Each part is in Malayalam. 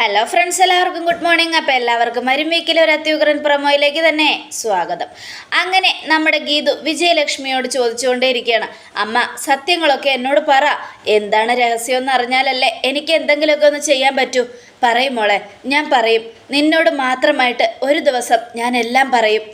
ഹലോ ഫ്രണ്ട്സ് എല്ലാവർക്കും ഗുഡ് മോർണിംഗ് അപ്പോൾ എല്ലാവർക്കും മരുമീക്കിലെ ഒരു അത്യുഗ്രൻ പ്രൊമോയിലേക്ക് തന്നെ സ്വാഗതം. അങ്ങനെ നമ്മുടെ ഗീതു വിജയലക്ഷ്മിയോട് ചോദിച്ചുകൊണ്ടേയിരിക്കുകയാണ്. അമ്മ സത്യങ്ങളൊക്കെ എന്നോട് പറ. എന്താണ് രഹസ്യം എന്ന് അറിഞ്ഞാലല്ലേ എനിക്ക് എന്തെങ്കിലുമൊക്കെ ഒന്ന് ചെയ്യാൻ പറ്റൂ. പറയും മോളെ ഞാൻ പറയും. നിന്നോട് മാത്രമായിട്ട് ഒരു ദിവസം ഞാൻ എല്ലാം പറയും.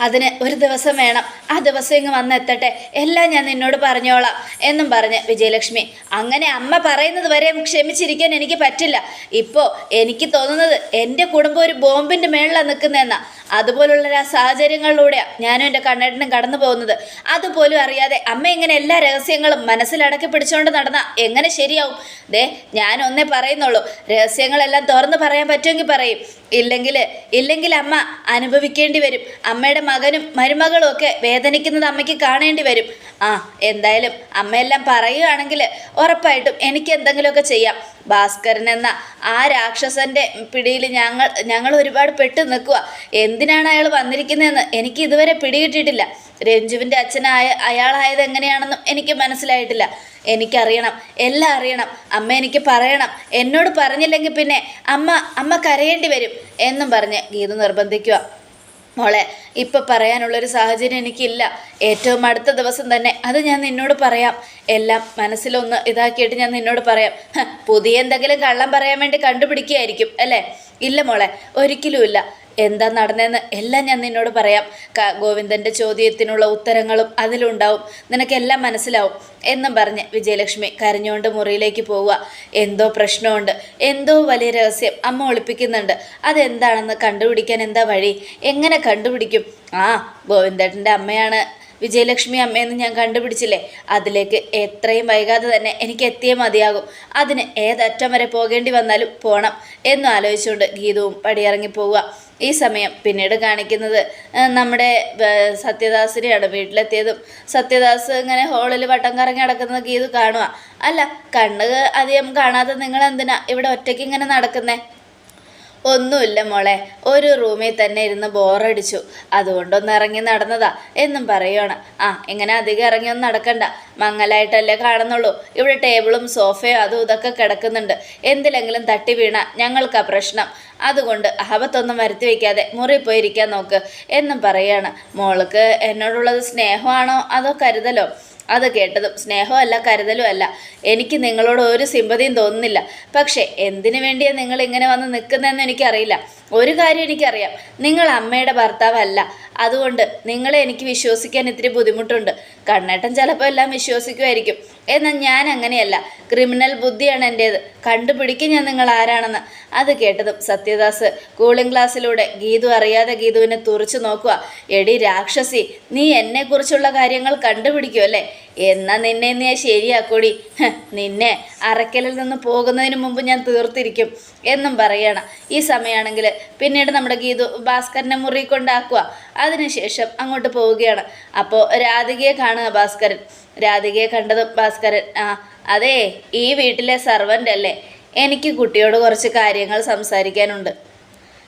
അതിന് ഒരു ദിവസം വേണം. ആ ദിവസം ഇങ്ങ് വന്നെത്തട്ടെ. എല്ലാം ഞാൻ നിന്നോട് പറഞ്ഞോളാം എന്നും പറഞ്ഞ് വിജയലക്ഷ്മി. അങ്ങനെ അമ്മ പറയുന്നത് വരെ ക്ഷമിച്ചിരിക്കാൻ എനിക്ക് പറ്റില്ല. ഇപ്പോൾ എനിക്ക് തോന്നുന്നത് എന്റെ കുടുംബം ഒരു ബോംബിന്റെ മേളിലാണ് നിൽക്കുന്നതെന്നാ അതുപോലുള്ള ആ സാഹചര്യങ്ങളിലൂടെയാണ് ഞാനും എന്റെ കണ്ണേട്ടനും കടന്നു പോകുന്നത്. അതുപോലും അറിയാതെ അമ്മ ഇങ്ങനെ എല്ലാ രഹസ്യങ്ങളും മനസ്സിലടക്കി പിടിച്ചുകൊണ്ട് നടന്ന എങ്ങനെ ശരിയാവും? ദേ ഞാൻ ഒന്നേ പറയുന്നുള്ളൂ. രഹസ്യങ്ങളെല്ലാം തുറന്ന് പറയാൻ പറ്റുമെങ്കിൽ പറയും. ഇല്ലെങ്കിൽ ഇല്ലെങ്കിൽ അമ്മ അനുഭവിക്കേണ്ടി വരും. അമ്മയുടെ മകനും മരുമകളും ഒക്കെ വേദനിക്കുന്നത് അമ്മയ്ക്ക് കാണേണ്ടി വരും. ആ എന്തായാലും അമ്മയെല്ലാം പറയുകയാണെങ്കിൽ ഉറപ്പായിട്ടും എനിക്ക് എന്തെങ്കിലുമൊക്കെ ചെയ്യാം. ഭാസ്കരൻ എന്ന ആ രാക്ഷസന്റെ പിടിയിൽ ഞങ്ങൾ ഞങ്ങൾ ഒരുപാട് പെട്ട് നിൽക്കുക. എന്തിനാണ് അയാൾ വന്നിരിക്കുന്നതെന്ന് എനിക്ക് ഇതുവരെ പിടികിട്ടിട്ടില്ല രഞ്ജുവിന്റെ അച്ഛനായ അയാളായത് എങ്ങനെയാണെന്നും എനിക്ക് മനസ്സിലായിട്ടില്ല. എനിക്കറിയണം എല്ലാം അറിയണം. അമ്മ എനിക്ക് പറയണം. എന്നോട് പറഞ്ഞില്ലെങ്കിൽ പിന്നെ അമ്മ അമ്മ കരയേണ്ടി വരും എന്നും പറഞ്ഞ് ഗീത നിർബന്ധിക്കുക. മോളെ ഇപ്പം പറയാനുള്ളൊരു സാഹചര്യം എനിക്കില്ല. ഏറ്റവും അടുത്ത ദിവസം തന്നെ അത് ഞാൻ നിന്നോട് പറയാം. എല്ലാം മനസ്സിലൊന്ന് ഇതാക്കിയിട്ട് ഞാൻ നിന്നോട് പറയാം. പുതിയ എന്തെങ്കിലും കള്ളം പറയാൻ വേണ്ടി കണ്ടുപിടിക്കുകയായിരിക്കും അല്ലേ? ഇല്ല മോളെ ഒരിക്കലുമില്ല എന്താ നടന്നതെന്ന് എല്ലാം ഞാൻ നിന്നോട് പറയാം. ഗോവിന്ദന്റെ ചോദ്യത്തിനുള്ള ഉത്തരങ്ങളും അതിലുണ്ടാവും. നിനക്കെല്ലാം മനസ്സിലാവും എന്നും പറഞ്ഞ് വിജയലക്ഷ്മി കരഞ്ഞുകൊണ്ട് മുറിയിലേക്ക് പോവുക. എന്തോ പ്രശ്നമുണ്ട്. എന്തോ വലിയ രഹസ്യം അമ്മ ഒളിപ്പിക്കുന്നുണ്ട്. അതെന്താണെന്ന് കണ്ടുപിടിക്കാൻ എന്താ വഴി? എങ്ങനെ കണ്ടുപിടിക്കും? ആ ഗോവിന്ദേട്ടന്റെ അമ്മയാണ് വിജയലക്ഷ്മി അമ്മയെന്ന് ഞാൻ കണ്ടുപിടിച്ചില്ലേ? അതിലേക്ക് എത്രയും വൈകാതെ തന്നെ എനിക്ക് എത്തിയേ മതിയാകും. അതിന് ഏതറ്റം വരെ പോകേണ്ടി വന്നാലും പോണം എന്ന് ആലോചിച്ചുകൊണ്ട് ഗീതവും പടിയിറങ്ങി പോവുക. ഈ സമയം പിന്നീട് കാണിക്കുന്നത് നമ്മുടെ സത്യദാസിനെയാണ് വീട്ടിലെത്തിയതും. സത്യദാസ് ഇങ്ങനെ ഹോളിൽ വട്ടം കറങ്ങി നടക്കുന്നത് ഗീതു കാണുക അല്ല കണ്ണ് അധികം കാണാതെ നിങ്ങൾ എന്തിനാ ഇവിടെ ഒറ്റയ്ക്ക് ഇങ്ങനെ നടക്കുന്നേ? ഒന്നുമില്ല മോളെ. ഒരു റൂമിൽ തന്നെ ഇരുന്ന് ബോറടിച്ചു. അതുകൊണ്ടൊന്ന് ഇറങ്ങി നടന്നതാ. എന്നും പറയുവാണ് ആ എങ്ങനെ അധികം ഇറങ്ങിയൊന്നും നടക്കണ്ട. മങ്ങലായിട്ടല്ലേ കാണുന്നുള്ളൂ. ഇവിടെ ടേബിളും സോഫയും അതും ഇതൊക്കെ കിടക്കുന്നുണ്ട്. എന്തിലെങ്കിലും തട്ടി വീണ ഞങ്ങൾക്കാ പ്രശ്നം. അതുകൊണ്ട് അഹബത്തൊന്നും വരുത്തി വയ്ക്കാതെ മുറി പോയിരിക്കാൻ നോക്ക്. എന്നും പറയാണ്. മോൾക്ക് എന്നോടുള്ളത് സ്നേഹമാണോ അതോ കരുതലോ? അത് കേട്ടതും സ്നേഹമല്ല കരുതലും അല്ല എനിക്ക് നിങ്ങളോട് ഒരു സിമ്പതിയും തോന്നുന്നില്ല. പക്ഷേ എന്തിനു വേണ്ടിയാണ് നിങ്ങൾ ഇങ്ങനെ വന്ന് നിൽക്കുന്നതെന്ന് എനിക്കറിയില്ല. ഒരു കാര്യം എനിക്കറിയാം. നിങ്ങൾ അമ്മയുടെ ഭർത്താവല്ല. അതുകൊണ്ട് നിങ്ങളെ എനിക്ക് വിശ്വസിക്കാൻ ഇത്തിരി ബുദ്ധിമുട്ടുണ്ട്. കണ്ണേട്ടൻ ചിലപ്പോൾ എല്ലാം വിശ്വസിക്കുമായിരിക്കും. എന്നാൽ ഞാൻ അങ്ങനെയല്ല. ക്രിമിനൽ ബുദ്ധിയാണ് എന്റേത് കണ്ടുപിടിക്കും ഞാൻ നിങ്ങൾ ആരാണെന്ന്. അത് കേട്ടതും സത്യദാസ് കൂളിംഗ് ഗ്ലാസ്സിലൂടെ ഗീതു അറിയാതെ ഗീതുവിനെ തുറച്ചു നോക്കുക. എടി രാക്ഷസി നീ എന്നെക്കുറിച്ചുള്ള കാര്യങ്ങൾ കണ്ടുപിടിക്കുമല്ലേ എന്നാ നിന്നെ ഞാൻ ശരിയാക്കൂടി? നിന്നെ അറക്കലിൽ നിന്ന് പോകുന്നതിന് മുമ്പ് ഞാൻ തീർത്തിരിക്കും എന്നും പറയണം. ഈ സമയമാണെങ്കിൽ പിന്നീട് നമ്മുടെ ഗീതു ഭാസ്കരനെ മുറി കൊണ്ടാക്കുക. അതിനുശേഷം അങ്ങോട്ട് പോവുകയാണ്. അപ്പോൾ രാധികയെ കാണുക ഭാസ്കരൻ. രാധികയെ കണ്ടതും ഭാസ്കരൻ ആ അതെ ഈ വീട്ടിലെ സർവന്റ് അല്ലേ? എനിക്ക് കുട്ടിയോട് കുറച്ച് കാര്യങ്ങൾ സംസാരിക്കാനുണ്ട്.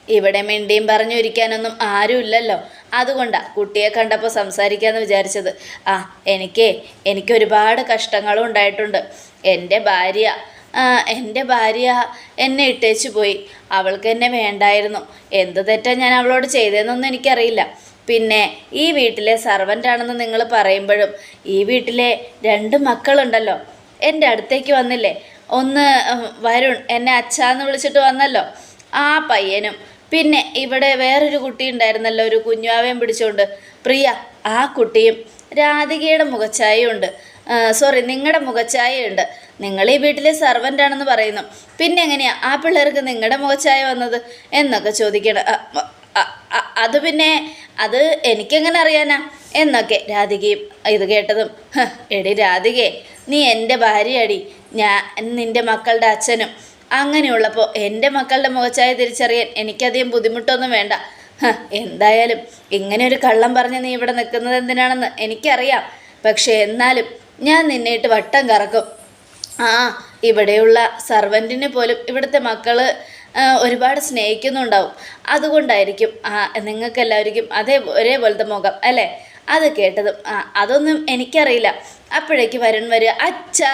ഇവിടെ മിണ്ടിയും പറഞ്ഞു ഇരിക്കാനൊന്നും ആരുമില്ലല്ലോ. അതുകൊണ്ടാണ് കുട്ടിയെ കണ്ടപ്പോൾ സംസാരിക്കാമെന്ന് വിചാരിച്ചത്. ആ എനിക്കേ എനിക്ക് ഒരുപാട് കഷ്ടങ്ങളും ഉണ്ടായിട്ടുണ്ട്. എന്റെ ഭാര്യ എന്റെ ഭാര്യ എന്നെ ഇട്ടേച്ചു പോയി. അവൾക്ക് എന്നെ വേണ്ടായിരുന്നു. എന്ത് തെറ്റാ ഞാൻ അവളോട് ചെയ്തതെന്നൊന്നും എനിക്കറിയില്ല. പിന്നെ ഈ വീട്ടിലെ സർവന്റാണെന്ന് നിങ്ങൾ പറയുമ്പോഴും ഈ വീട്ടിലെ രണ്ട് മക്കളുണ്ടല്ലോ. എന്റെ അടുത്തേക്ക് വന്നില്ലേ? ഒന്ന് വരുൺ എന്നെ അച്ഛാന്ന് വിളിച്ചിട്ട് വന്നല്ലോ. ആ പയ്യനും പിന്നെ ഇവിടെ വേറൊരു കുട്ടി ഉണ്ടായിരുന്നല്ലോ ഒരു കുഞ്ഞാവേം പിടിച്ചുകൊണ്ട് പ്രിയ ആ കുട്ടിയും രാധികയുടെ മുഖച്ഛായയുണ്ട്. സോറി നിങ്ങളുടെ മുഖച്ഛായയുണ്ട്. നിങ്ങൾ ഈ വീട്ടിലെ സർവന്റ് ആണെന്ന് പറയുന്നു. പിന്നെ എങ്ങനെയാ ആ പിള്ളേർക്ക് നിങ്ങളുടെ മുഖച്ഛായ വന്നത് എന്നൊക്കെ ചോദിക്കണം അത് പിന്നെ അത് എനിക്കെങ്ങനെ അറിയാനാ? എന്നൊക്കെ രാധികയും ഇത് കേട്ടതും എടി രാധികേ നീ എന്റെ ഭാര്യയടി. ഞാൻ നിന്റെ മക്കളുടെ അച്ഛനും അങ്ങനെയുള്ളപ്പോൾ എന്റെ മക്കളുടെ മുഖച്ചായ തിരിച്ചറിയാൻ എനിക്കധികം ബുദ്ധിമുട്ടൊന്നും വേണ്ട. എന്തായാലും ഇങ്ങനെ ഒരു കള്ളം പറഞ്ഞ് നീ ഇവിടെ നിൽക്കുന്നത് എന്തിനാണെന്ന് എനിക്കറിയാം. പക്ഷേ എന്നാലും ഞാൻ നിന്നേട്ട് വട്ടം കറക്കും. ആ ഇവിടെയുള്ള സർവന്റിനെ പോലും ഇവിടുത്തെ മക്കൾ ഒരുപാട് സ്നേഹിക്കുന്നുണ്ടാവും. അതുകൊണ്ടായിരിക്കും ആ നിങ്ങൾക്കെല്ലാവർക്കും അതേ ഒരേപോലത്തെ മുഖം അല്ലേ? അത് കേട്ടതും അതൊന്നും എനിക്കറിയില്ല. അപ്പോഴേക്ക് വരുൺ വരിക അച്ഛാ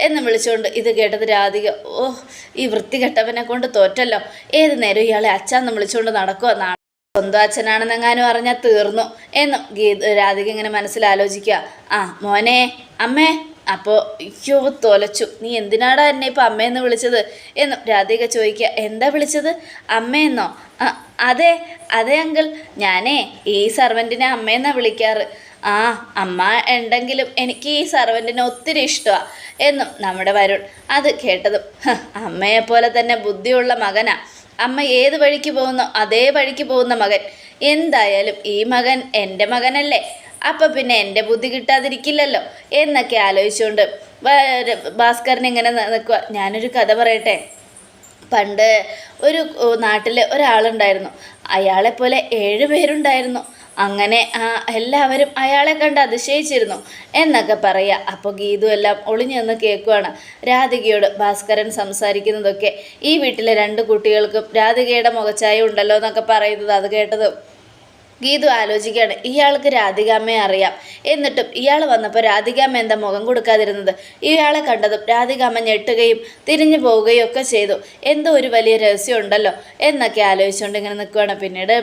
എന്ന് വിളിച്ചുകൊണ്ട് ഇത് കേട്ടത് രാധിക ഓ ഈ വൃത്തികെട്ടവനെ കൊണ്ട് തോറ്റല്ലോ. ഏത് നേരം ഇയാളെ അച്ഛാന്ന് വിളിച്ചുകൊണ്ട് നടക്കുക നാളെ സ്വന്തം അച്ഛനാണെന്നെങ്ങാനും അറിഞ്ഞാൽ തീർന്നു. എന്നും ഗീത രാധിക ഇങ്ങനെ മനസ്സിലാലോചിക്കുക. ആ മോനെ അമ്മേ. അപ്പോൾ അയ്യോ തൊലച്ചു. നീ എന്തിനാടാ എന്നെ ഇപ്പം അമ്മയെന്ന് വിളിച്ചത്? എന്ന് രാധിക ചോദിക്കുക എന്താ വിളിച്ചത്? അമ്മയെന്നോ "ആ, അതെ അതെ അങ്കിൾ. ഞാനേ ഈ സർവന്റിനെ അമ്മയെന്നാണ് വിളിക്കാറ്. ആ അമ്മ ഉണ്ടെങ്കിലും എനിക്ക് ഈ സർവന്റിനെ ഒത്തിരി ഇഷ്ടമാണ് എന്നും നമ്മുടെ വരുൺ അത് കേട്ടതും. അമ്മയെ അമ്മയെപ്പോലെ തന്നെ ബുദ്ധിയുള്ള മകനാ. അമ്മ ഏത് വഴിക്ക് പോകുന്നോ അതേ വഴിക്ക് പോകുന്ന മകൻ. എന്തായാലും ഈ മകൻ എന്റെ മകനല്ലേ. അപ്പം പിന്നെ എന്റെ ബുദ്ധി കിട്ടാതിരിക്കില്ലല്ലോ എന്നൊക്കെ ആലോചിച്ചുകൊണ്ട് ഭാസ്കരൻ ഇങ്ങനെ നിൽക്കുക ഞാനൊരു കഥ പറയട്ടെ. പണ്ട് ഒരു നാട്ടിൽ ഒരാളുണ്ടായിരുന്നു. അയാളെപ്പോലെ ഏഴ് പേരുണ്ടായിരുന്നു. അങ്ങനെ ആ എല്ലാവരും അയാളെ കണ്ട് അതിശയിച്ചിരുന്നു എന്നൊക്കെ പറയുക അപ്പോൾ ഗീതു എല്ലാം ഒളിഞ്ഞു നിന്ന് കേൾക്കുവാണ്. രാധികയോട് ഭാസ്കരൻ സംസാരിക്കുന്നതൊക്കെ ഈ വീട്ടിലെ രണ്ട് കുട്ടികൾക്കും രാധികയുടെ മുഖച്ചായ ഉണ്ടല്ലോ എന്നൊക്കെ പറയുന്നത് അത് കേട്ടതും. ഗീതു ആലോചിക്കുകയാണ്. ഇയാൾക്ക് രാധികാമ്മയെ അറിയാം. എന്നിട്ടും ഇയാൾ വന്നപ്പോൾ രാധികാമ്മ എന്താ മുഖം കൊടുക്കാതിരുന്നത്? ഇയാളെ കണ്ടതും രാധികാമ്മ ഞെട്ടുകയും തിരിഞ്ഞു പോവുകയും ഒക്കെ ചെയ്തു. എന്തോ ഒരു വലിയ രഹസ്യം ഉണ്ടല്ലോ എന്നൊക്കെ ആലോചിച്ചുകൊണ്ട് ഇങ്ങനെ നിൽക്കുകയാണ് പിന്നീട്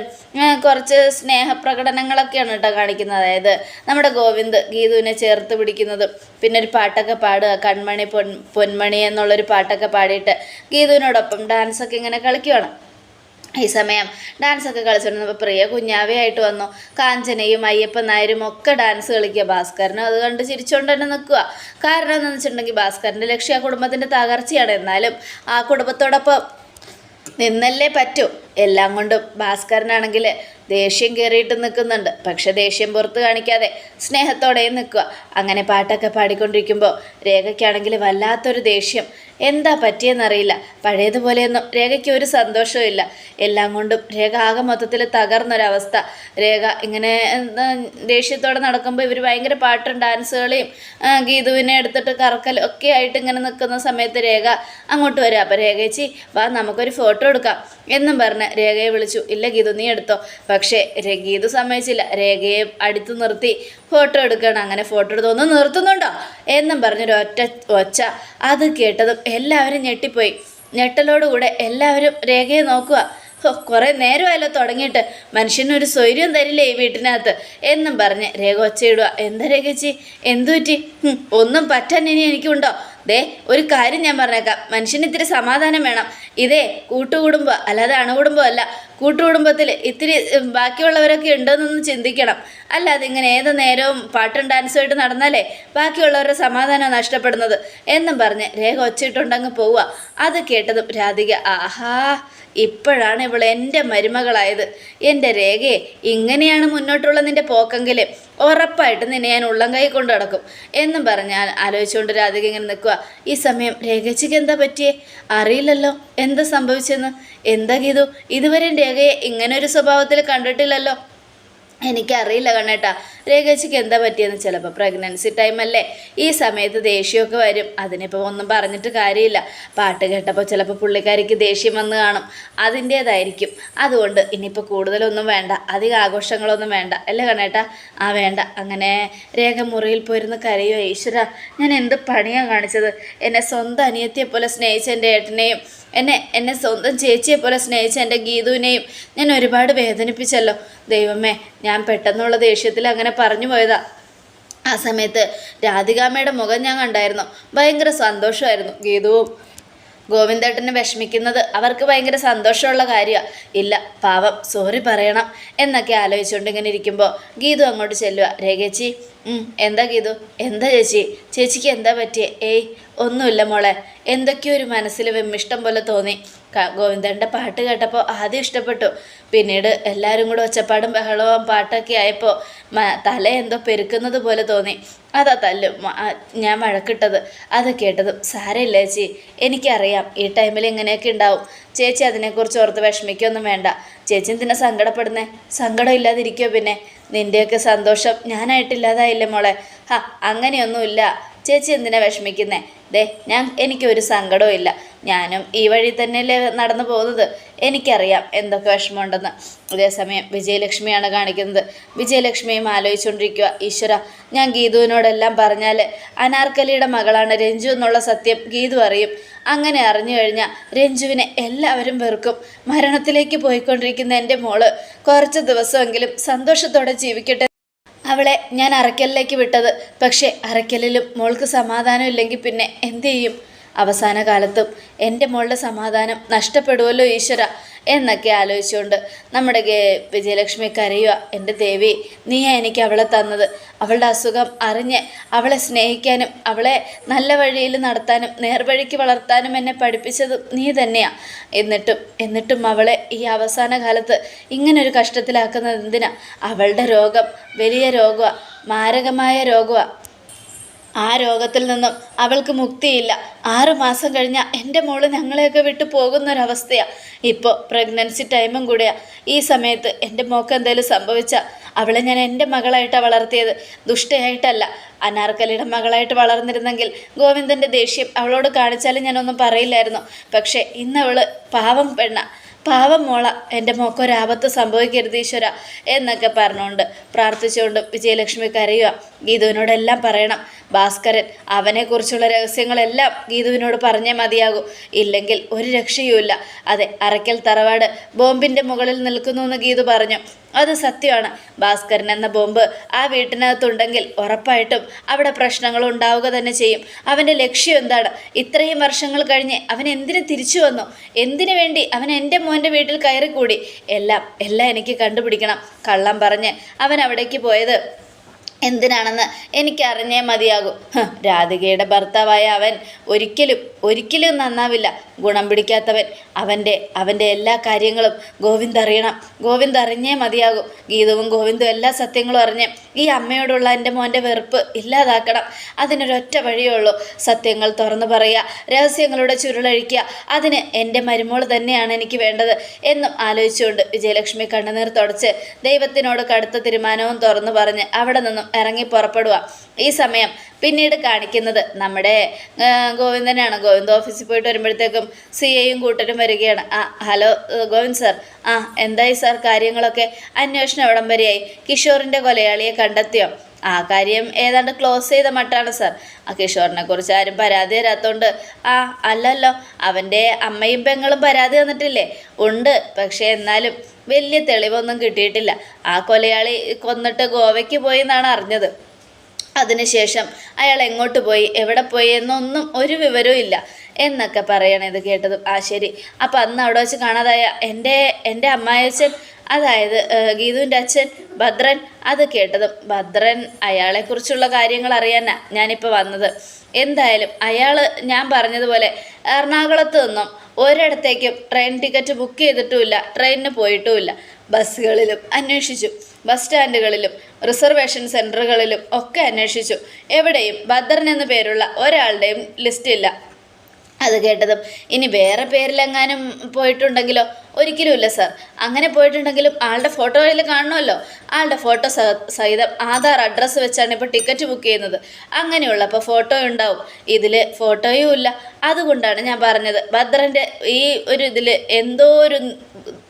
കുറച്ച് സ്നേഹപ്രകടനങ്ങളൊക്കെയാണ് കേട്ടോ കാണിക്കുന്നത്. അതായത് നമ്മുടെ ഗോവിന്ദ് ഗീതുവിനെ ചേർത്ത് പിടിക്കുന്നതും. പിന്നെ ഒരു പാട്ടൊക്കെ പാടുക. കൺമണി പൊൻ പൊന്മണി എന്നുള്ളൊരു പാട്ടൊക്കെ പാടിയിട്ട് ഗീതുവിനോടൊപ്പം ഡാൻസൊക്കെ ഇങ്ങനെ കളിക്കുകയാണ് ഈ സമയം ഡാൻസ് ഒക്കെ കളിച്ചുകൊണ്ടിരുന്നപ്പോൾ പ്രിയ കുഞ്ഞാവയായിട്ട് വന്നു. കാഞ്ചനയും അയ്യപ്പൻ നായരും ഒക്കെ ഡാൻസ് കളിക്കുക. ഭാസ്കരനും അത് കണ്ട് ചിരിച്ചുകൊണ്ട് തന്നെ നിൽക്കുക. കാരണം എന്താണെന്ന് വെച്ചിട്ടുണ്ടെങ്കിൽ ഭാസ്കരന്റെ ലക്ഷ്യം ആ കുടുംബത്തിന്റെ തകർച്ചയാണ്. എന്നാലും ആ കുടുംബത്തോടൊപ്പം നിന്നല്ലേ പറ്റൂ. എല്ലാം കൊണ്ടും ഭാസ്കരനാണെങ്കിൽ ദേഷ്യം കയറിയിട്ട് നിൽക്കുന്നുണ്ട്. പക്ഷെ ദേഷ്യം പുറത്ത് കാണിക്കാതെ സ്നേഹത്തോടെയും നിൽക്കുക. അങ്ങനെ പാട്ടൊക്കെ പാടിക്കൊണ്ടിരിക്കുമ്പോൾ രേഖയ്ക്കാണെങ്കിൽ വല്ലാത്തൊരു ദേഷ്യം. എന്താ പറ്റിയെന്നറിയില്ല. പഴയതുപോലെയൊന്നും രേഖയ്ക്ക് ഒരു സന്തോഷവും ഇല്ല. എല്ലാം കൊണ്ടും രേഖ ആകെ മൊത്തത്തിൽ തകർന്നൊരവസ്ഥ. രേഖ ഇങ്ങനെ ദേഷ്യത്തോടെ നടക്കുമ്പോൾ ഇവർ ഭയങ്കര പാട്ടും ഡാൻസുകളെയും ഗീതുവിനെ എടുത്തിട്ട് കറക്കൽ ഒക്കെ ആയിട്ട് ഇങ്ങനെ നിൽക്കുന്ന സമയത്ത് രേഖ അങ്ങോട്ട് വരിക അപ്പോൾ രേഖ ചേച്ചി വാ നമുക്കൊരു ഫോട്ടോ എടുക്കാം. എന്നും പറഞ്ഞ് രേഖയെ വിളിച്ചു. ഇല്ല ഗീതു നീ എടുത്തോ. പക്ഷേ രെ- ഇത് സമ്മതിച്ചില്ല. രേഖയെ അടുത്ത് നിർത്തി ഫോട്ടോ എടുക്കണം അങ്ങനെ ഫോട്ടോ എടുത്ത് ഒന്ന് നിർത്തുന്നുണ്ടോ? എന്നും പറഞ്ഞൊരു ഒറ്റ ഒച്ച. അത് കേട്ടതും എല്ലാവരും ഞെട്ടിപ്പോയി. ഞെട്ടലോടുകൂടെ എല്ലാവരും രേഖയെ നോക്കുക. കുറേ നേരമായല്ലോ തുടങ്ങിയിട്ട്. മനുഷ്യനൊരു സ്വൈര്യം തരില്ലേ ഈ വീട്ടിനകത്ത്? എന്നും പറഞ്ഞ് രേഖ ഒച്ചയിടുക. എന്താ രേഖച്ചി? എന്തു പറ്റി? ഒന്നും പറ്റാൻ ഇനി എനിക്കുണ്ടോ? ദേ ഒരു കാര്യം ഞാൻ പറഞ്ഞേക്കാം. മനുഷ്യന് ഇത്തിരി സമാധാനം വേണം. ഇതേ കൂട്ടുകുടുംബം അല്ലാതെ അണുകുടുംബം അല്ല. കൂട്ടുകുടുംബത്തിൽ ഇത്തിരി ബാക്കിയുള്ളവരൊക്കെ ഉണ്ടെന്നൊന്ന് ചിന്തിക്കണം. അല്ലാതെ ഇങ്ങനെ ഏത് നേരവും പാട്ടും ഡാൻസുമായിട്ട് നടന്നാലേ ബാക്കിയുള്ളവരുടെ സമാധാനം നഷ്ടപ്പെടുന്നത് എന്നും പറഞ്ഞ് രേഖ ഒച്ചയിട്ടുണ്ടങ്ങ് പോവുക. അത് കേട്ടതും രാധിക ആഹാ ഇപ്പോഴാണ് ഇവൾ എന്റെ മരുമകളായത്. എന്റെ രേഖയെ ഇങ്ങനെയാണ് മുന്നോട്ടുള്ള നിന്റെ പോക്കെങ്കിൽ ഉറപ്പായിട്ട് നിന്നെ ഞാൻ ഉള്ളം കൈ കൊണ്ട് നടക്കും. എന്നും പറഞ്ഞാൽ ആലോചിച്ചുകൊണ്ട് രാധിക ഇങ്ങനെ നിൽക്കുക. ഈ സമയം രേഖച്ചിക്ക് എന്താ പറ്റിയേ? അറിയില്ലല്ലോ. എന്താ സംഭവിച്ചെന്ന്? എന്താ ഗീതു? ഇതുവരെയും രേഖയെ ഇങ്ങനെ ഒരു സ്വഭാവത്തിൽ കണ്ടിട്ടില്ലല്ലോ? എനിക്കറിയില്ല കണ്ണേട്ടാ. രേഖച്ചിക്ക് എന്താ പറ്റിയെന്ന് ചിലപ്പോൾ പ്രഗ്നൻസി ടൈമല്ലേ ഈ സമയത്ത് ദേഷ്യമൊക്കെ വരും. അതിനിപ്പോൾ ഒന്നും പറഞ്ഞിട്ട് കാര്യമില്ല. പാട്ട് കേട്ടപ്പോൾ ചിലപ്പോൾ പുള്ളിക്കാരിക്ക് ദേഷ്യം വന്ന് കാണും. അതിന്റേതായിരിക്കും അതുകൊണ്ട് ഇനിയിപ്പോൾ കൂടുതലൊന്നും വേണ്ട. അധിക ആഘോഷങ്ങളൊന്നും വേണ്ട. അല്ലേ കണ്ണേട്ടാ? ആ വേണ്ട. അങ്ങനെ രേഖ മുറിയിൽ പോയിരുന്ന് കരയോ ഈശ്വര. ഞാൻ എന്ത് പണിയാണ് കാണിച്ചത്? എന്നെ സ്വന്തം അനിയത്തിയെ പോലെ സ്നേഹിച്ച എന്റെ ഏട്ടനെയും എന്നെ എന്നെ സ്വന്തം ചേച്ചിയെ പോലെ സ്നേഹിച്ച എന്റെ ഗീതുവിനെയും ഞാൻ ഒരുപാട് വേദനിപ്പിച്ചല്ലോ. ദൈവമേ ഞാൻ പെട്ടെന്നുള്ള ദേഷ്യത്തിൽ അങ്ങനെ പറഞ്ഞു പോയതാ. ആ സമയത്ത് രാധികാമ്മയുടെ മുഖം ഞാൻ കണ്ടായിരുന്നു. ഭയങ്കര സന്തോഷമായിരുന്നു ഗീതുവും. ഗോവിന്ദേട്ടനെ വിഷമിക്കുന്നത് അവർക്ക് ഭയങ്കര സന്തോഷമുള്ള കാര്യമാണ് ഇല്ല പാവം സോറി പറയണം. എന്നൊക്കെ ആലോചിച്ചുകൊണ്ട് ഇങ്ങനെ ഇരിക്കുമ്പോൾ ഗീതു അങ്ങോട്ട് ചെല്ലുക രേഖേച്ചി എന്താ ഗീതു? എന്താ ചേച്ചി? ചേച്ചിക്ക് എന്താ പറ്റിയേ? ഏയ് ഒന്നുമില്ല മോളെ. എന്തൊക്കെയോ ഒരു മനസ്സിൽ വെമ്മിഷ്ടം പോലെ തോന്നി. ഗോവിന്ദന്റെ പാട്ട് കേട്ടപ്പോൾ ആദ്യം ഇഷ്ടപ്പെട്ടു. പിന്നീട് എല്ലാവരും കൂടെ ഒച്ചപ്പാടും ബഹളവും പാട്ടൊക്കെ ആയപ്പോൾ തല എന്തോ പെരുക്കുന്നത് പോലെ തോന്നി. അതാ തല്ലും ഞാൻ വഴക്കിട്ടത്. അത് കേട്ടതും സാരമില്ല ചേച്ചി എനിക്കറിയാം ഈ ടൈമിൽ ഇങ്ങനെയൊക്കെ ഉണ്ടാവും. ചേച്ചി അതിനെക്കുറിച്ച് ഓർത്ത് വിഷമിക്കൊന്നും വേണ്ട. ചേച്ചി എന്തിനാ സങ്കടപ്പെടുന്നേ? സങ്കടം ഇല്ലാതിരിക്കോ പിന്നെ? നിന്റെയൊക്കെ സന്തോഷം ഞാനായിട്ടില്ലാതായില്ലേ മോളെ? ഹാ അങ്ങനെയൊന്നുമില്ല. ചേച്ചി എന്തിനാ വിഷമിക്കുന്നേ? ദേ ഞാൻ എനിക്കൊരു സങ്കടവും ഇല്ല. ഞാനും ഈ വഴി തന്നെയല്ലേ നടന്നു പോകുന്നത്. എനിക്കറിയാം എന്തൊക്കെ വിഷമമുണ്ടെന്ന്. അതേസമയം വിജയലക്ഷ്മിയാണ് കാണിക്കുന്നത്. വിജയലക്ഷ്മിയും ആലോചിച്ചുകൊണ്ടിരിക്കുക ഈശ്വര ഞാൻ ഗീതുവിനോടെല്ലാം പറഞ്ഞാൽ അനാർക്കലിയുടെ മകളാണ് രഞ്ജു എന്നുള്ള സത്യം ഗീതു അറിയും. അങ്ങനെ അറിഞ്ഞു കഴിഞ്ഞാൽ രഞ്ജുവിനെ എല്ലാവരും വെറുക്കും. മരണത്തിലേക്ക് പോയിക്കൊണ്ടിരിക്കുന്ന എന്റെ മോൾ കുറച്ച് ദിവസമെങ്കിലും സന്തോഷത്തോടെ ജീവിക്കട്ടെ അവളെ ഞാൻ അറയ്ക്കലിലേക്ക് വിട്ടത്. പക്ഷേ അറയ്ക്കലിലും മോൾക്ക് സമാധാനം ഇല്ലെങ്കിൽ പിന്നെ എന്തു ചെയ്യും? അവസാന കാലത്തും എന്റെ മോളുടെ സമാധാനം നഷ്ടപ്പെടുമല്ലോ ഈശ്വര എന്നൊക്കെ ആലോചിച്ചുകൊണ്ട് നമ്മുടെ വിജയലക്ഷ്മി കരയുക. എന്റെ ദേവി നീയാ എനിക്ക് അവളെ തന്നത്. അവളുടെ അസുഖം അറിഞ്ഞ് അവളെ സ്നേഹിക്കാനും അവളെ നല്ല വഴിയിൽ നടത്താനും നേർവഴിക്ക് വളർത്താനും എന്നെ പഠിപ്പിച്ചത് നീ തന്നെയാ. എന്നിട്ടും എന്നിട്ടും അവളെ ഈ അവസാന കാലത്ത് ഇങ്ങനൊരു കഷ്ടത്തിലാക്കുന്നത് എന്തിനാ? അവളുടെ രോഗം വലിയ രോഗമാണ് മാരകമായ രോഗമാണ് ആ രോഗത്തിൽ നിന്നും അവൾക്ക് മുക്തിയില്ല. ആറു മാസം കഴിഞ്ഞാൽ എന്റെ മോൾ ഞങ്ങളെയൊക്കെ വിട്ടു പോകുന്നൊരവസ്ഥയാണ് ഇപ്പോൾ പ്രഗ്നൻസി ടൈമും കൂടെയാണ് ഈ സമയത്ത് എന്റെ മോക്ക് എന്തെങ്കിലും സംഭവിച്ചാൽ അവളെ ഞാൻ എന്റെ മകളായിട്ടാണ് വളർത്തിയത്. ദുഷ്ടയായിട്ടല്ല. അനാർക്കലിയുടെ മകളായിട്ട് വളർന്നിരുന്നെങ്കിൽ ഗോവിന്ദന്റെ ദേഷ്യം അവളോട് കാണിച്ചാലും ഞാനൊന്നും പറയില്ലായിരുന്നു. പക്ഷേ ഇന്നവൾ പാവം പെണ്ണ. പാവം മോള എന്റെ മോക്കൊരാപത്ത് സംഭവിക്കരുത് ഈശ്വര എന്നൊക്കെ പറഞ്ഞുകൊണ്ട് പ്രാർത്ഥിച്ചുകൊണ്ട് വിജയലക്ഷ്മി കരയുക ഗീതുവിനോടെല്ലാം പറയണം ഭാസ്കരൻ അവനെക്കുറിച്ചുള്ള രഹസ്യങ്ങളെല്ലാം ഗീതുവിനോട് പറഞ്ഞേ മതിയാകൂ. ഇല്ലെങ്കിൽ ഒരു രക്ഷയുമില്ല. അതെ അറയ്ക്കൽ തറവാട് ബോംബിന്റെ മുകളിൽ നിൽക്കുന്നു എന്ന് ഗീതു പറഞ്ഞു. അത് സത്യമാണ്. ഭാസ്കരൻ എന്ന ബോംബ് ആ വീട്ടിനകത്തുണ്ടെങ്കിൽ ഉറപ്പായിട്ടും അവിടെ പ്രശ്നങ്ങൾ ഉണ്ടാവുക തന്നെ ചെയ്യും. അവന്റെ ലക്ഷ്യം എന്താണ്? ഇത്രയും വർഷങ്ങൾ കഴിഞ്ഞ് അവൻ എന്തിനു തിരിച്ചു വന്നു? എന്തിനു വേണ്ടി അവൻ എന്റെ മോന്റെ വീട്ടിൽ കയറിക്കൂടി? എല്ലാം എല്ലാം എനിക്ക് കണ്ടുപിടിക്കണം കള്ളം പറഞ്ഞ് അവൻ അവിടേക്ക് പോയത്. എന്തിനാണെന്ന് എനിക്കറിഞ്ഞേ മതിയാകൂ. രാധികയുടെ ഭർത്താവായ അവൻ ഒരിക്കലും ഒരിക്കലും നന്നാവില്ല. ഗുണം പിടിക്കാത്തവൻ അവന്റെ അവന്റെ എല്ലാ കാര്യങ്ങളും ഗോവിന്ദ് അറിയണം. ഗോവിന്ദ് അറിഞ്ഞേ മതിയാകും. ഗീതവും ഗോവിന്ദും എല്ലാ സത്യങ്ങളും അറിഞ്ഞ് ഈ അമ്മയോടുള്ള എന്റെ മോന്റെ വെറുപ്പ് ഇല്ലാതാക്കണം. അതിനൊരൊറ്റ വഴിയേ ഉള്ളൂ. സത്യങ്ങൾ തുറന്നു പറയുക രഹസ്യങ്ങളുടെ ചുരുളഴിക്കുക. അതിന് എന്റെ മരുമോൾ തന്നെയാണ് എനിക്ക് വേണ്ടത് എന്നും ആലോചിച്ചുകൊണ്ട് വിജയലക്ഷ്മി കണ്ണുനീർ തുടച്ച് ദൈവത്തിനോട് കടുത്ത തീരുമാനവും തുറന്നു പറഞ്ഞ് അവിടെ നിന്നും. ഇറങ്ങി പുറപ്പെടുക. ഈ സമയം പിന്നീട് കാണിക്കുന്നത് നമ്മുടെ ഗോവിന്ദനാണ്. ഗോവിന്ദ ഓഫീസിൽ പോയിട്ട് വരുമ്പോഴത്തേക്കും സി എയും കൂട്ടരും വരികയാണ്. ആ ഹലോ ഗോവിന്ദ് സാർ. ആ എന്തായി സാർ? കാര്യങ്ങളൊക്കെ അന്വേഷണം എവിടം കിഷോറിന്റെ കൊലയാളിയെ കണ്ടെത്തിയോ? ആ കാര്യം ഏതാണ്ട് ക്ലോസ് ചെയ്ത മട്ടാണ് സർ ആ കിഷോറിനെ കുറിച്ച് ആരും പരാതി തരാത്തോണ്ട് ആ അല്ലല്ലോ അവന്റെ അമ്മയും പെങ്ങളും പരാതി തന്നിട്ടില്ലേ? ഉണ്ട് പക്ഷേ എന്നാലും വലിയ തെളിവൊന്നും കിട്ടിയിട്ടില്ല. ആ കൊലയാളി കൊന്നിട്ട് ഗോവയ്ക്ക് പോയി എന്നാണ് അറിഞ്ഞത്. അതിനുശേഷം അയാൾ എങ്ങോട്ട് പോയി എവിടെ പോയി എന്നൊന്നും ഒരു വിവരവും ഇല്ല. എന്നൊക്കെ പറയണേ ഇത് കേട്ടതും ആ ശരി. അപ്പം അന്ന് അവിടെ വെച്ച് കാണാതായ എന്റെ എന്റെ അമ്മായച്ചൻ അതായത് ഗീതുവിന്റെ അച്ഛൻ ഭദ്രൻ അത് കേട്ടതും ഭദ്രൻ അയാളെക്കുറിച്ചുള്ള കാര്യങ്ങൾ അറിയാനാണ് ഞാനിപ്പോൾ വന്നത്. എന്തായാലും അയാൾ ഞാൻ പറഞ്ഞതുപോലെ എറണാകുളത്ത് നിന്നും ഒരിടത്തേക്കും ട്രെയിൻ ടിക്കറ്റ് ബുക്ക് ചെയ്തിട്ടുമില്ല ട്രെയിനിന് പോയിട്ടുമില്ല. ബസ്സുകളിലും അന്വേഷിച്ചു ബസ് സ്റ്റാൻഡുകളിലും റിസർവേഷൻ സെന്ററുകളിലും ഒക്കെ അന്വേഷിച്ചു. എവിടെയും ഭദ്രൻ എന്ന പേരുള്ള ഒരാളുടെയും ലിസ്റ്റില്ല അത് കേട്ടതും ഇനി വേറെ പേരിലെങ്ങാനും പോയിട്ടുണ്ടെങ്കിലോ? ഒരിക്കലുമില്ല സാർ അങ്ങനെ പോയിട്ടുണ്ടെങ്കിലും ആളുടെ ഫോട്ടോയിൽ കാണണമല്ലോ. ആളുടെ ഫോട്ടോ സഹിതം ആധാർ അഡ്രസ്സ് വെച്ചാണ് ഇപ്പോൾ ടിക്കറ്റ് ബുക്ക് ചെയ്യുന്നത്. അങ്ങനെയുള്ളപ്പോൾ ഫോട്ടോ ഉണ്ടാവും. ഇതിൽ ഫോട്ടോയും ഇല്ല. അതുകൊണ്ടാണ് ഞാൻ പറഞ്ഞത് ഭദ്രന്റെ ഈ ഒരു ഇതിൽ എന്തോ ഒരു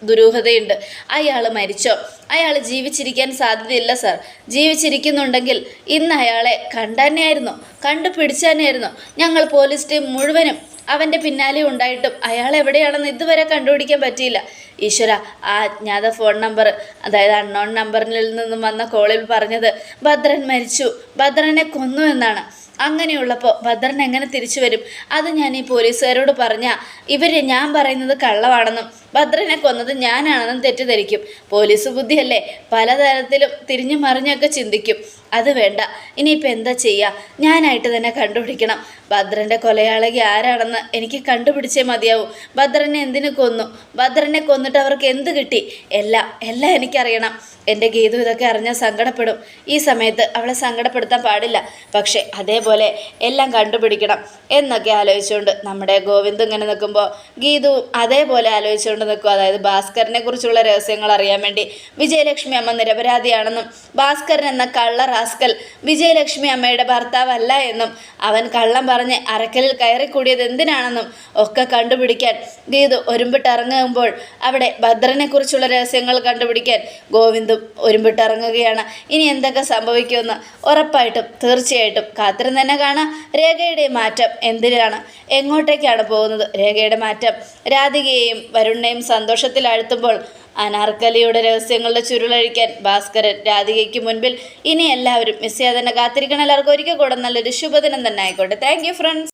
ദുരൂഹതയുണ്ട്. അയാൾ മരിച്ചോ? അയാൾ ജീവിച്ചിരിക്കാൻ സാധ്യതയില്ല സാർ ജീവിച്ചിരിക്കുന്നുണ്ടെങ്കിൽ ഇന്ന് അയാളെ കണ്ടന്നെയായിരുന്നു കണ്ടുപിടിച്ചതന്നെയായിരുന്നു ഞങ്ങൾ പോലീസ് ടീം മുഴുവനും അവന്റെ പിന്നാലെ ഉണ്ടായിട്ടും അയാൾ എവിടെയാണെന്ന് ഇതുവരെ കണ്ടുപിടിക്കാൻ പറ്റിയില്ല. ഈശ്വര ആ അജ്ഞാത ഫോൺ നമ്പർ അതായത് അൺനോൺ നമ്പറിൽ നിന്നും വന്ന കോളിൽ പറഞ്ഞത് ഭദ്രൻ മരിച്ചു ഭദ്രനെ കൊന്നു എന്നാണ്. അങ്ങനെയുള്ളപ്പോൾ ഭദ്രൻ എങ്ങനെ തിരിച്ചു വരും? അത് ഞാൻ ഈ പോലീസുകാരോട് പറഞ്ഞാൽ ഇവർ ഞാൻ പറയുന്നത് കള്ളമാണെന്നും ഭദ്രനെ കൊന്നത് ഞാനാണെന്നും തെറ്റിദ്ധരിക്കും. പോലീസ് ബുദ്ധിയല്ലേ? പലതരത്തിലും തിരിഞ്ഞു മറിഞ്ഞൊക്കെ ചിന്തിക്കും. അത് വേണ്ട. ഇനിയിപ്പോൾ എന്താ ചെയ്യുക ഞാനായിട്ട് തന്നെ കണ്ടുപിടിക്കണം. ഭദ്രന്റെ കൊലയാളകി ആരാണെന്ന് എനിക്ക് കണ്ടുപിടിച്ചേ മതിയാവൂ. ഭദ്രനെ എന്തിനു കൊന്നു? ഭദ്രനെ കൊന്നിട്ട് അവർക്ക് എന്ത് കിട്ടി? എല്ലാം എല്ലാം എനിക്കറിയണം. എന്റെ ഗീതു ഇതൊക്കെ അറിഞ്ഞാൽ സങ്കടപ്പെടും. ഈ സമയത്ത് അവളെ സങ്കടപ്പെടുത്താൻ പാടില്ല. പക്ഷേ അതേപോലെ എല്ലാം കണ്ടുപിടിക്കണം. എന്നൊക്കെ ആലോചിച്ചുകൊണ്ട് നമ്മുടെ ഗോവിന്ദ് ഇങ്ങനെ നിൽക്കുമ്പോൾ ഗീതുവും അതേപോലെ ആലോചിച്ചുകൊണ്ട് കാത്തുകൊണ്ട് നിൽക്കും അതായത് ഭാസ്കരനെ കുറിച്ചുള്ള രഹസ്യങ്ങൾ അറിയാൻ വേണ്ടി വിജയലക്ഷ്മി അമ്മ നിരപരാധിയാണെന്നും ഭാസ്കരൻ എന്ന കള്ള റാസ്കൽ വിജയലക്ഷ്മി അമ്മയുടെ ഭർത്താവല്ല എന്നും അവൻ കള്ളം പറഞ്ഞ് അറക്കലിൽ കയറിക്കൂടിയത് എന്തിനാണെന്നും ഒക്കെ കണ്ടുപിടിക്കാൻ ഗീതു ഒരുമ്പിട്ടിറങ്ങുമ്പോൾ അവിടെ ഭദ്രനെ കുറിച്ചുള്ള രഹസ്യങ്ങൾ കണ്ടുപിടിക്കാൻ ഗോവിന്ദും ഒരുമ്പിട്ടിറങ്ങുകയാണ്. ഇനി എന്തൊക്കെ സംഭവിക്കുമെന്ന് ഉറപ്പായിട്ടും തീർച്ചയായിട്ടും കാത്തിരുന്ന് തന്നെ കാണാം. രേഖയുടെ മാറ്റം എന്തിനാണ്? എങ്ങോട്ടേക്കാണ് പോകുന്നത്? രേഖയുടെ മാറ്റം രാധികയെയും വരുണിനെയും സന്തോഷത്തിലാഴ്ത്തുമ്പോൾ അനാർക്കലിയുടെ രഹസ്യങ്ങളുടെ ചുരുളഴിക്കാൻ ഭാസ്കരൻ രാധികയ്ക്ക് മുൻപിൽ ഇനി എല്ലാവരും മിസ് ചെയ്യാതെ തന്നെ കാത്തിരിക്കണം. എല്ലാവർക്കും ഒരിക്കൽ കൂടെ നല്ലൊരു ശുഭദിനം തന്നെ ആയിക്കോട്ടെ. Thank friends